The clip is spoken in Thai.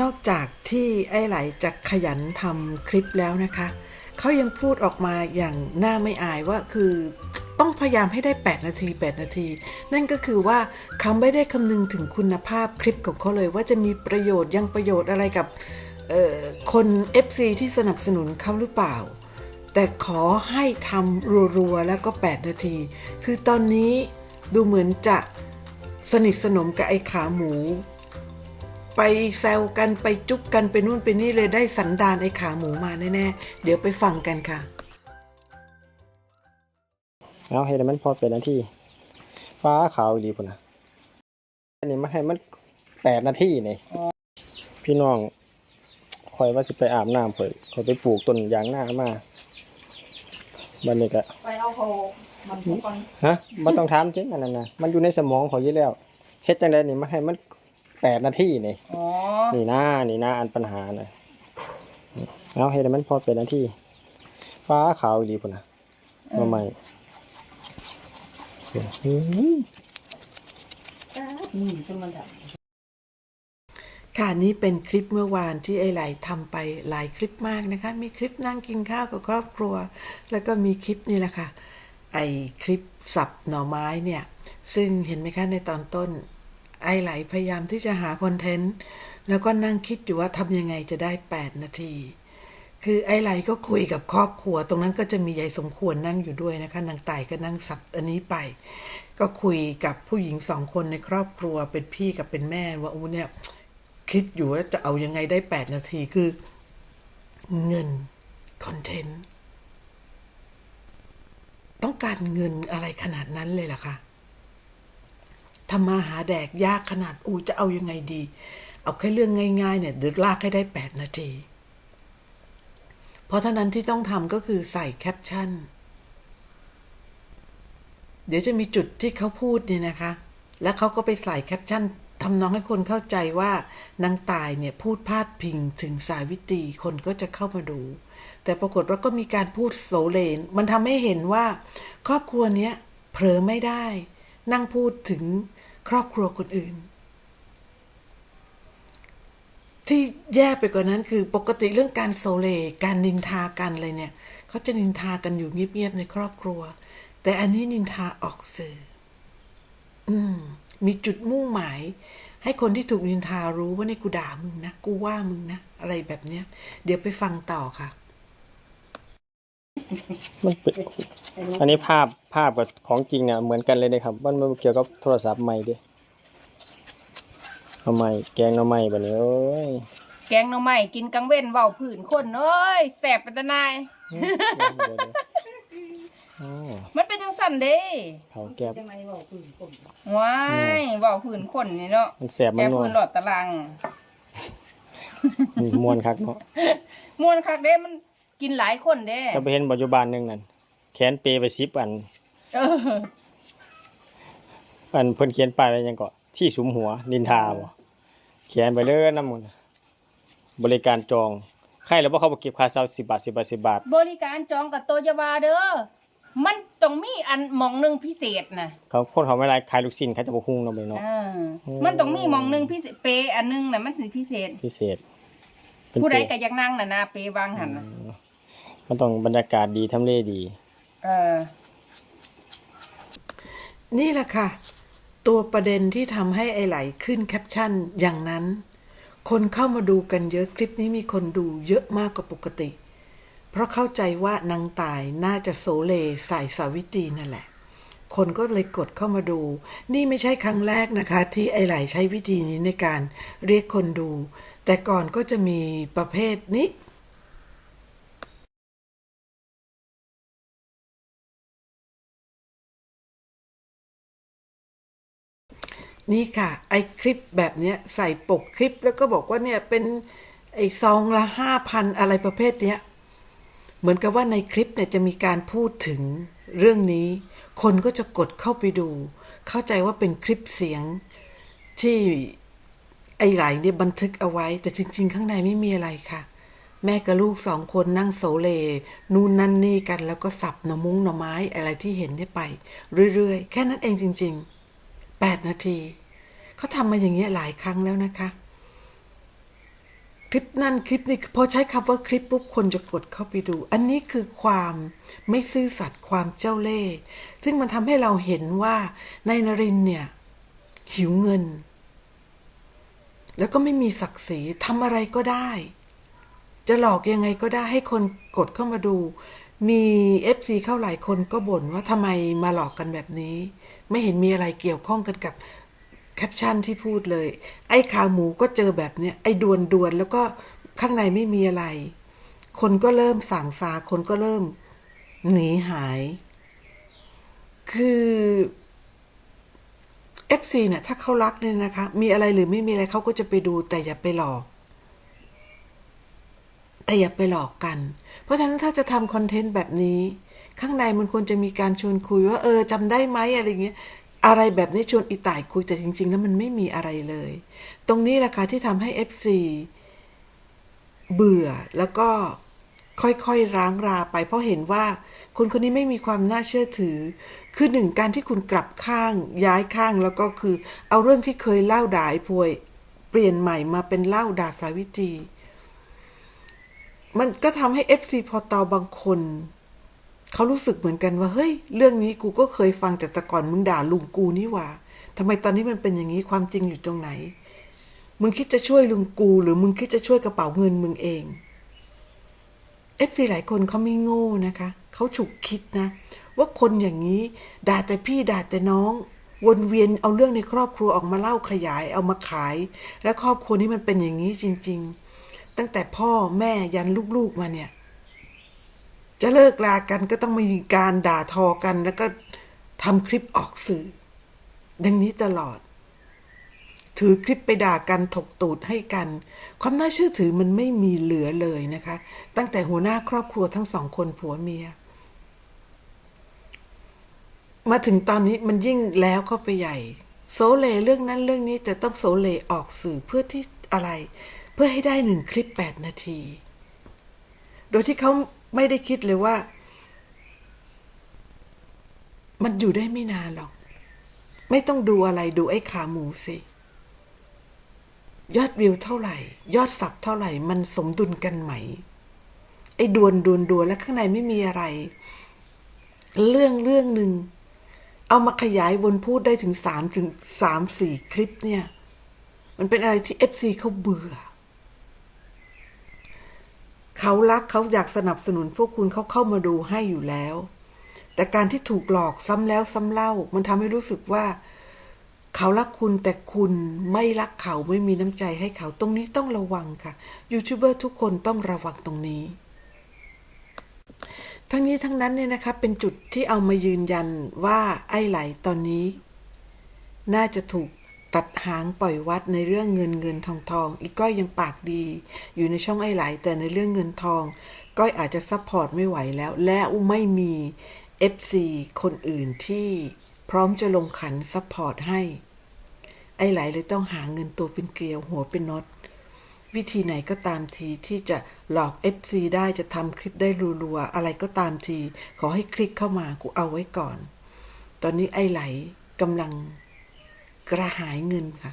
นอกจากที่ไอ้ไหลจะขยันทำคลิปแล้วนะคะ เขายังพูดออกมาอย่างน่าไม่อายว่าคือต้องพยายามให้ได้ 8 นาที 8 นาที นั่นก็คือว่าเขาไม่ได้คำนึงถึงคุณภาพคลิปของเขาเลย ว่าจะมีประโยชน์ยังประโยชน์อะไรกับเอ่อคน FC ที่สนับสนุนเขาหรือเปล่า แต่ขอให้ทำรัวๆแล้วก็ 8 นาที คือตอนนี้ดูเหมือนจะสนิทสนมกับไอ้ขาหมู ไปแซวกันไปจุ๊บกันไปนู่นไปนี่เลยได้สันดานไอ้ขาหมูมาแน่ๆ เดี๋ยวไปฟังกันค่ะ เอาให้มันพอเป็นนาทีฟ้าขาวดีพุ่นนะอันนี้มันให้มันแปดนาทีนี่พี่น้องคอยว่าสิไปอาบน้ำเผยคอยไปปลูกต้นยางหน้ามาบันนี้ก็ไปเอาเขามันทุกคนฮะมันต้องถามจริงอันนั้นนะมันอยู่ในสมองเขาอยู่แล้วเฮ็ดจังไดนี่มันให้มัน แปดนาทีนี่อ๋อนี่นะนี่นะอันปัญหาน่ะเอาให้มันพอเป็นนาทีฟ้าขาวดีพุ่นนะมาใหม่อืมนี่จนมันแบบค่ะนี่เป็นคลิปเมื่อวานที่ไอ้ไหลทำไปหลายคลิปมากนะคะ มีคลิปนั่งกินข้าวกับครอบครัว แล้วก็มีคลิปนี่แหละค่ะ ไอ้คลิปสับหน่อไม้เนี่ย ซึ่งเห็นไหมคะในตอนต้น ไอ้ไหลพยายามที่จะหาคอนเทนต์แล้วก็นั่งคิดอยู่ว่าทำยังไงจะได้ 8 นาที คือไอ้ไหลก็คุยกับครอบครัว ตรงนั้นก็จะมียายสมควรนั่งอยู่ด้วยนะคะนางไต่ก็นั่งสับอันนี้ไป ก็คุยกับผู้หญิงสองคนในครอบครัวเป็นพี่กับเป็นแม่ว่าอู้เนี่ยคิดอยู่ว่าจะเอายังไงได้ 8 นาทีคือ เงินคอนเทนต์ต้องการเงินอะไรขนาดนั้นเลยล่ะคะ ทำมาหาแดกยากขนาดอูจะเอายังไงดี เอาแค่เรื่องง่ายๆเนี่ยเดี๋ยวลากให้ได้ 8 นาที เพราะเท่านั้นที่ต้องทำก็คือใส่แคปชั่น เดี๋ยวจะมีจุดที่เขาพูดเนี่ยนะคะ แล้วเขาก็ไปใส่แคปชั่นทำนองให้คนเข้าใจว่านางตายเนี่ยพูดพาดพิงถึงสาวิตรีคนก็จะเข้ามาดู แต่ปรากฏว่าก็มีการพูดโสเลน มันทำให้เห็นว่า ครอบครัวเนี้ยเผลอไม่ได้ นั่งพูดถึง ครอบครัวคนอื่น ที่แย่ไปกว่านั้นคือปกติเรื่องการโซเล การนินทากันอะไรเนี่ยเขาจะนินทากันอยู่เงียบๆในครอบครัว แต่อันนี้นินทาออกสื่อ อืม มีจุดมุ่งหมายให้คนที่ถูกนินทารู้ว่านี่กูด่ามึงนะ กูว่ามึงนะ อะไรแบบเนี้ย เดี๋ยวไปฟังต่อค่ะ มันเป็นอันนี้ภาพภาพกับของจริงเนี่ยเหมือนกันเลยนะครับมันมันเกี่ยวกับโทรศัพท์ใหม่ดิเอาใหม่แกงเอาใหม่แบบนี้โอ้ยแกงหน่อไม้กินกังเว้นเว้าผื่นคนเอ้ยแสบเป็นตะนายเดี๋ยวเดี๋ยวโอ้มันเป็นจังสั่นเด้เขาแก็บว้ายเว้าผื่นคนนี่เนาะมันแสบแกมันนวผื่ลนหลอดตารางมวนคักเนาะ ม่วนคักเด้มัน กินหลายคนเด้จะไปเห็นปัจจุบันหนึ่งนั่นแขนเปไปซิปอัน เอออันเพิ่นเขียนป้ายไว้หยังก็ที่สุมหัวนินทาบ่เขียนไปเลยน้ำมันบริการจองใครแล้วบ่เขาบ่เก็บค่าเช่า10บาท10บาท10บาทบริการจองกับโตอยาวาเด้อมันต้องมีอันหมองหนึงพิเศษนะเขาคนเขาไม่ไรขายลูกชิ้นเขาจะบ่ฮู้เนาะไปเนาะ อ่ามันต้องมีหมองหนึงพิเศษเปอันหนึงน่ะมันสิพิเศษ พิเศษเป็นผู้ใดตัวก็อยากนั่งน่ะนะเปวางหันน่ะ มันต้องบรรยากาศดีทำเลดี เออ นี่แหละค่ะ ตัวประเด็นที่ทำให้ไอไหลขึ้นแคปชั่นอย่างนั้น คนเข้ามาดูกันเยอะคลิปนี้มีคนดูเยอะมากกว่าปกติ เพราะเข้าใจว่านางตายน่าจะโสเลใส่สาวิตรีนั่นแหละ คนก็เลยกดเข้ามาดู นี่ไม่ใช่ครั้งแรกนะคะ ที่ไอไหลใช้วิธีนี้ในการเรียกคนดู แต่ก่อนก็จะมีประเภทนี้ นี่ค่ะ ไอคลิปแบบเนี้ยใส่ปกคลิปแล้วก็บอกว่าเนี่ยเป็นไอซองละห้าพันอะไรประเภทเนี้ย เหมือนกับว่าในคลิปเนี่ยจะมีการพูดถึงเรื่องนี้ คนก็จะกดเข้าไปดู เข้าใจว่าเป็นคลิปเสียงที่ไอไหลเนี่ยบันทึกเอาไว้ แต่จริง ๆ ข้างในไม่มีอะไรค่ะ แม่กับลูกสองคนนั่งโซเล นู่นนั่นนี่กันแล้วก็สับหน่อมุ้งหน่อไม้อะไรที่เห็นได้ไป เรื่อยๆ แค่นั้นเองจริง ๆ แปดนาทีเขาทำมาอย่างเงี้ยหลายครั้งแล้วนะคะ คลิปนั่นคลิปนี้พอใช้คำว่าคลิปปุ๊บคนจะกดเข้าไปดู อันนี้คือความไม่ซื่อสัตย์ความเจ้าเล่ห์ซึ่งมันทำให้เราเห็นว่านายนรินเนี่ย หิวเงิน แล้วก็ไม่มีศักดิ์ศรีทำอะไรก็ได้ จะหลอกยังไงก็ได้ให้คนกดเข้ามาดูมีเอฟซีเข้าหลายคนก็บ่นว่าทำไมมาหลอกกันแบบนี้ ไม่เห็นมีอะไรเกี่ยวข้องกันกับแคปชั่นที่พูดเลย ไอ้ขาหมูก็เจอแบบเนี้ยไอ้ดวนดวนแล้วก็ข้างในไม่มีอะไร คนก็เริ่มสั่งซาคนก็เริ่มหนีหาย คือ FC เนี่ยถ้าเขารักเนี่ยนะคะ มีอะไรหรือไม่มีอะไรเขาก็จะไปดูแต่อย่าไปหลอก แต่อย่าไปหลอกกัน เพราะฉะนั้นถ้าจะทำคอนเทนต์แบบนี้ ข้างในมันควรจะมีการชวนคุยว่า เออจำได้ไหมอะไรเงี้ยอะไรแบบนี้ชวนอีต่ายคุยแต่จริง ๆ แล้วมันไม่มีอะไรเลย ตรงนี้แหละค่ะที่ทำให้ FC เบื่อแล้วก็ค่อยๆร้างราไป เพราะเห็นว่าคนคนนี้ไม่มีความน่าเชื่อถือ คือหนึ่งการที่คุณกลับข้างย้ายข้างแล้วก็คือ เอาเรื่องที่เคยเล่าด่าไอ้พวย เปลี่ยนใหม่มาเป็นเล่าด่าสาวิตรีมันก็ทำให้ FC พอตอบางคน เขารู้สึกเหมือนกันว่าเฮ้ย เรื่องนี้กูก็เคยฟังแต่แต่ก่อนมึงด่าลุงกูนี่หว่าทำไมตอนนี้มันเป็นอย่างนี้ความจริงอยู่ตรงไหน มึงคิดจะช่วยลุงกู หรือมึงคิดจะช่วยกระเป๋าเงินมึงเอง FC หลายคนเขาไม่โง่นะคะเขาฉุกคิดนะ ว่าคนอย่างนี้ด่าแต่พี่ด่าแต่น้อง วนเวียนเอาเรื่องในครอบครัวออกมาเล่าขยาย เอามาขาย และครอบครัวนี้มันเป็นอย่างนี้จริง ๆ ตั้งแต่พ่อแม่ยันลูกๆมาเนี่ย จะเลิกลากันก็ต้องมีการด่าทอกัน แล้วก็ทำคลิปออกสื่อ ดังนี้ตลอด ถือคลิปไปด่ากันถกตูดให้กัน ความน่าเชื่อถือมันไม่มีเหลือเลยนะคะ ตั้งแต่หัวหน้าครอบครัวทั้งสองคนผัวเมีย มาถึงตอนนี้มันยิ่งแล้วเข้าไปใหญ่ โซเลเรื่องนั้นเรื่องนี้แต่ต้องโซเลออกสื่อเพื่อที่อะไร เพื่อให้ได้หนึ่งคลิปแปดนาที โดยที่เขา ไม่ได้คิดเลยว่า มันอยู่ได้ไม่นานหรอก ไม่ต้องดูอะไรดูไอ้ขาหมูสิ ยอดวิวเท่าไหร่ ยอดสับเท่าไหร่ มันสมดุลกันไหม ไอ้ดวนดวนดวนแล้วข้างในไม่มีอะไร เรื่องเรื่องหนึ่งเอามาขยายวนพูดได้ถึงสามถึงสามสี่คลิปเนี่ย มันเป็นอะไรที่เอฟซีเขาเบื่อ เขารักเขาอยากสนับสนุนพวกคุณเขาเข้ามาดูให้อยู่แล้ว แต่การที่ถูกหลอกซ้ำแล้วซ้ำเล่า มันทำให้รู้สึกว่า เขารักคุณแต่คุณไม่รักเขาไม่มีน้ำใจให้เขาตรงนี้ต้องระวังค่ะยูทูบเบอร์ทุกคนต้องระวังตรงนี้ทั้งนี้ทั้งนั้นเนี่ยนะคะเป็นจุดที่เอามายืนยันว่าไอ้ไหลตอนนี้ น่าจะถูก ตัดหางปล่อยวัดในเรื่องเงินเงินทองทองอีกก้อยยังปากดี อยู่ในช่องไอ้ไหลแต่ในเรื่องเงินทอง ก้อยอาจจะซัพพอร์ตไม่ไหวแล้ว และไม่มี FC คนอื่นที่พร้อมจะลงขันซัพพอร์ตให้ ไอ้ไหลเลยต้องหาเงินตัวเป็นเกลียวหัวเป็นน็อตวิธีไหนก็ตามทีที่จะหลอก FC ได้จะทำคลิปได้รัวๆ อะไรก็ตามที ขอให้คลิกเข้ามากูเอาไว้ก่อน ตอนนี้ไอ้ไหลกำลัง กระหายเงินค่ะ